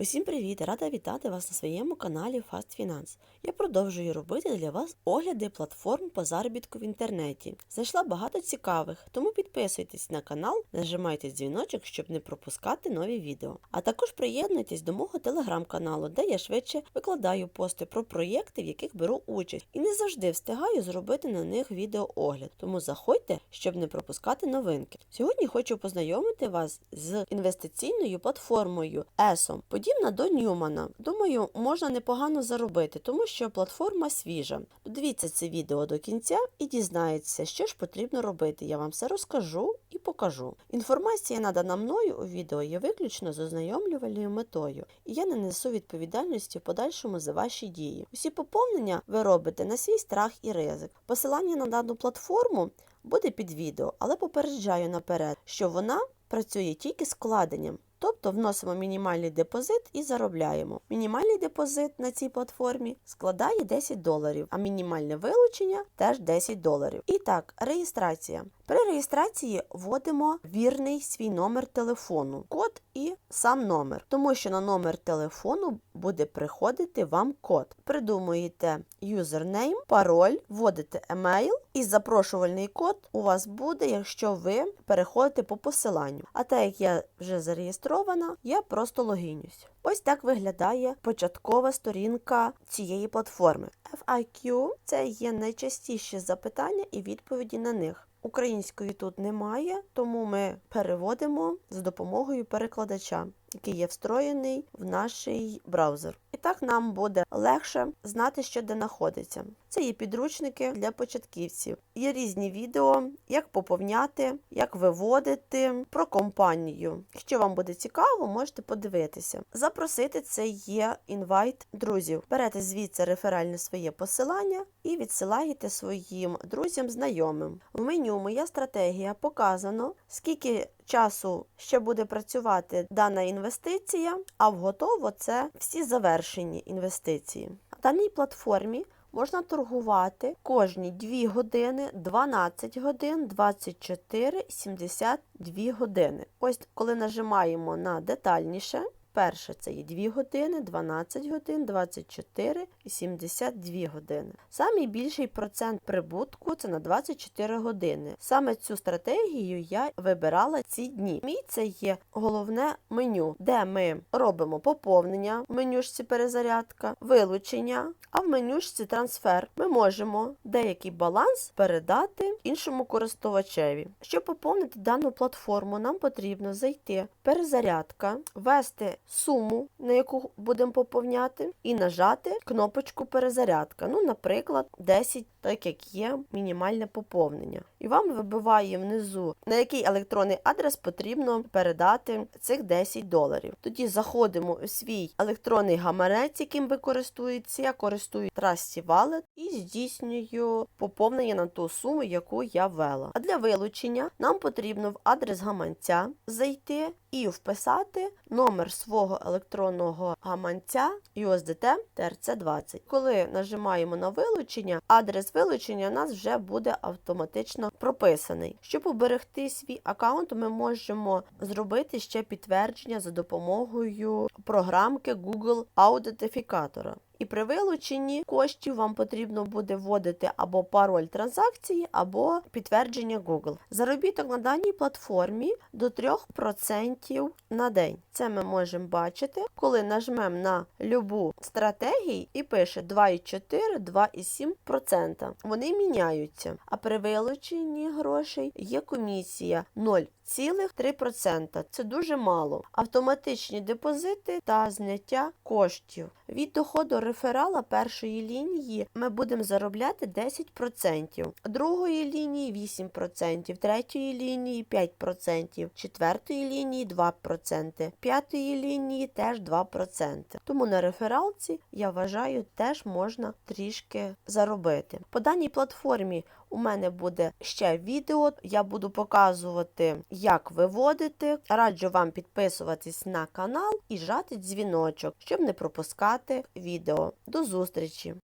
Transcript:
Усім привіт! Рада вітати вас на своєму каналі Fast Finance. Я продовжую робити для вас огляди платформ по заробітку в інтернеті. Знайшла багато цікавих, тому підписуйтесь на канал, нажимайте дзвіночок, щоб не пропускати нові відео. А також приєднуйтесь до мого телеграм-каналу, де я швидше викладаю пости про проєкти, в яких беру участь, і не завжди встигаю зробити на них відеоогляд. Тому заходьте, щоб не пропускати новинки. Сьогодні хочу познайомити вас з інвестиційною платформою ESOM, подібна до Ньюмана. Думаю, можна непогано заробити, тому що платформа свіжа. Дивіться це відео до кінця і дізнаєтеся, що ж потрібно робити. Я вам все розкажу і покажу. Інформація, надана мною у відео, є виключно з ознайомлювальною метою, і я не несу відповідальності в подальшому за ваші дії. Усі поповнення ви робите на свій страх і ризик. Посилання на дану платформу буде під відео, але попереджаю наперед, що вона працює тільки з вкладенням. Тобто вносимо мінімальний депозит і заробляємо. Мінімальний депозит на цій платформі складає 10 доларів, а мінімальне вилучення теж 10 доларів. І так, реєстрація. При реєстрації вводимо вірний свій номер телефону, код і сам номер, тому що на номер телефону буде приходити вам код. Придумуєте юзернейм, пароль, вводите емейл і запрошувальний код у вас буде, якщо ви переходите по посиланню. А так як я вже зареєстрована, я просто логінюсь. Ось так виглядає початкова сторінка цієї платформи. FIQ – це є найчастіші запитання і відповіді на них. Української тут немає, тому ми переводимо за допомогою перекладача, який є встроєний в наш браузер. І так нам буде легше знати, що де знаходиться. Це є підручники для початківців. Є різні відео, як поповняти, як виводити про компанію. Якщо вам буде цікаво, можете подивитися. Запросити це є інвайт друзів. Берете звідси реферальне своє посилання і відсилаєте своїм друзям, знайомим. В меню Моя стратегія показано, скільки часу ще буде працювати дана інвестиція, а в готово це всі завершені інвестиції. На даній платформі можна торгувати кожні 2 години, 12 годин, 24, 72 години. Ось коли нажимаємо на детальніше. Перше це є 2 години, 12 годин, 24 і 72 години. Самий більший процент прибутку це на 24 години. Саме цю стратегію я вибирала ці дні. Мій це є головне меню, де ми робимо поповнення в менюшці перезарядка, вилучення, а в менюшці трансфер ми можемо деякий баланс передати іншому користувачеві. Щоб поповнити дану платформу, нам потрібно зайти перезарядка, ввести суму, на яку будемо поповняти, і нажати кнопочку перезарядка. Ну, наприклад, 10, так як є мінімальне поповнення. І вам вибиває внизу, на який електронний адрес потрібно передати цих 10 доларів. Тоді заходимо у свій електронний гаманець, яким ви користуєтеся. Я користую Trusty Wallet і здійснюю поповнення на ту суму, яку я ввела. А для вилучення нам потрібно в адрес гаманця зайти і вписати номер свого електронного гаманця USDT TRC20. Коли нажимаємо на вилучення, адрес вилучення у нас вже буде автоматично прописаний. Щоб уберегти свій аккаунт, ми можемо зробити ще підтвердження за допомогою програмки Google аутентифікатора. І при вилученні коштів вам потрібно буде вводити або пароль транзакції, або підтвердження Google. Заробіток на даній платформі до 3% на день. Це ми можемо бачити, коли нажмемо на любу стратегію і пише 2,4, 2,7%. Вони міняються. А при вилученні грошей є комісія 0. Цілих 3%. Це дуже мало. Автоматичні депозити та зняття коштів. Від доходу реферала першої лінії ми будемо заробляти 10%, другої лінії 8%, третьої лінії 5%, четвертої лінії 2%, п'ятої лінії теж 2%. Тому на рефералці, я вважаю, теж можна трішки заробити. По даній платформі у мене буде ще відео, я буду показувати, як виводити. Раджу вам підписуватись на канал і жати дзвіночок, щоб не пропускати відео. До зустрічі!